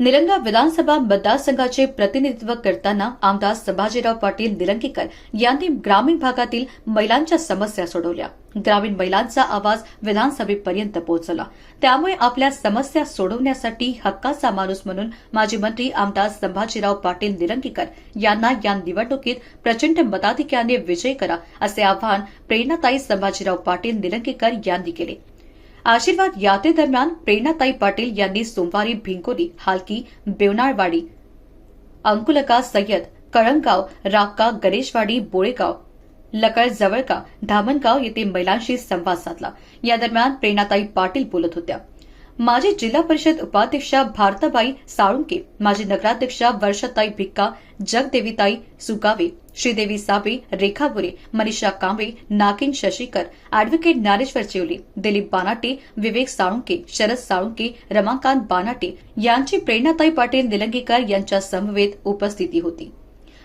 निलंगा विधानसभा मतदारसंघाचे प्रतिनिधित्व करताना आमदार संभाजीराव पाटील निलंगेकर यांनी ग्रामीण भागातील महिलांच्या समस्या सोडवल्या. ग्रामीण महिलांचा आवाज विधानसभेपर्यंत पोहोचला. त्यामुळे आपल्या समस्या सोडवण्यासाठी हक्काचा माणूस म्हणून माजी मंत्री आमदार संभाजीराव पाटील निलंगेकर यांना या निवडणुकीत प्रचंड मताधिक्याने विजय करा असे आवाहन प्रेरणाताई संभाजीराव पाटील निलंगेकर यांनी केले. आशीर्वाद यात्रेदरम्यान प्रेरणाताई पाटील यांनी सोमवारी भिंकोली हालकी बेवनाळवाडी अंकुलका सय्यद कळंगाव राक्का गणेशवाडी बोळेगाव लकळ जवळका धामणगाव येथे महिलांशी संवाद साधला. या दरम्यान प्रेरणाताई पाटील बोलत होत्या. माजी जिल्हा परिषद उपाध्यक्षा भारताबाई साळुंके माजी नगराध्यक्षा वर्षाताई भिक्का जगदेवीताई सुगावे श्रीदेवी साबे रेखा बुरे मनीषा कांबळे नागिन शशीकर अॅडव्होकेट ज्ञानेश्वर चिवले दिलीप बानाटे विवेक साळुंके शरद साळुंके रमाकांत बानाटे यांची प्रेरणाताई पाटील निलंगेकर यांच्या समवेत उपस्थिती होती.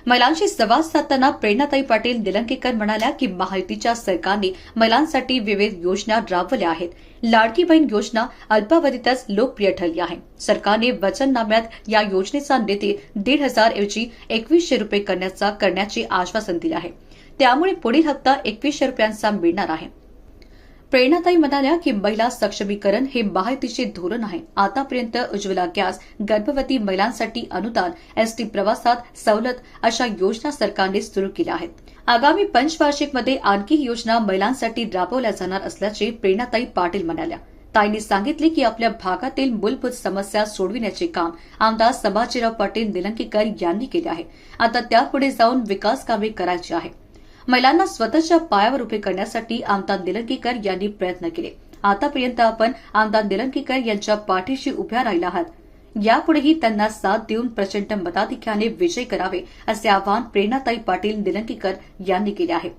महिलांशी संवाद साधताना प्रेरणाताई पाटील निलंगेकर म्हणाल्या की महायुतीच्या सरकारने महिलांसाठी विविध योजना राबवल्या आहेत. लाडकी बहीण योजना अल्पावधीतच लोकप्रिय ठरली आहे. सरकारने वचननाम्यात या योजनेचा निधी दीड हजार ऐवजी एकवीसशे रुपये करण्याचा करण्याचे आश्वासन दिले आहे. त्यामुळे पुढील हप्ता एकवीसशे रुपयांचा मिळणार आहे. प्रेरणाताई म्हणाल्या की महिला सक्षमीकरण हे महायुतीचे धोरण आहे. आतापर्यंत उज्ज्वला गॅस गर्भवती महिलांसाठी अनुदान एसटी प्रवासात सवलत अशा योजना सरकारने सुरू केल्या आहेत. आगामी पंचवार्षिकमध्ये आणखी योजना महिलांसाठी राबवल्या जाणार असल्याचे प्रेरणाताई पाटील म्हणाल्या. ताईंनी सांगितले की आपल्या भागातील मूलभूत समस्या सोडविण्याचे काम आमदार संभाजीराव पाटील निलंगेकर यांनी केले आहे. आता त्यापुढे जाऊन विकास कामे करायची आहे. महिलांना स्वतःच्या पायावर उभे करण्यासाठी आमदार निलंगेकर यांनी प्रयत्न केले. आतापर्यंत आपण आमदार निलंगेकर यांच्या पाठीशी उभ्या राहिला आहात. यापुढेही त्यांना साथ देऊन प्रचंड मताधिक्याने विजय करावे असे आवाहन प्रेरणाताई पाटील निलंगेकर यांनी केले आहे.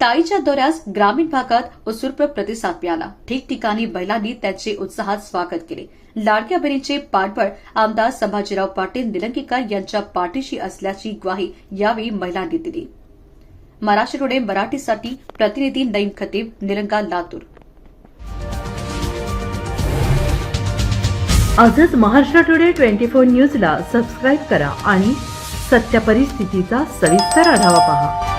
ताईच्या दौऱ्यास ग्रामीण भागात उत्स्फूर्त प्रतिसाद मिळाला. ठिकठिकाणी महिलांनी त्यांचे उत्साहात स्वागत केले. लाडक्या बहिणीचे पाठबळ आमदार संभाजीराव पाटील निलंगेकर यांच्या पाठीशी असल्याची ग्वाही यावेळी महिलांनी दिली. महाराष्ट्र टुडे मराठीसाठी प्रतिनिधी नईम खतीब निलंगा लातूर. आजच महाराष्ट्र टुडे ट्वेंटी फोर न्यूजला सबस्क्राईब करा आणि सत्य परिस्थितीचा सविस्तर आढावा पहा.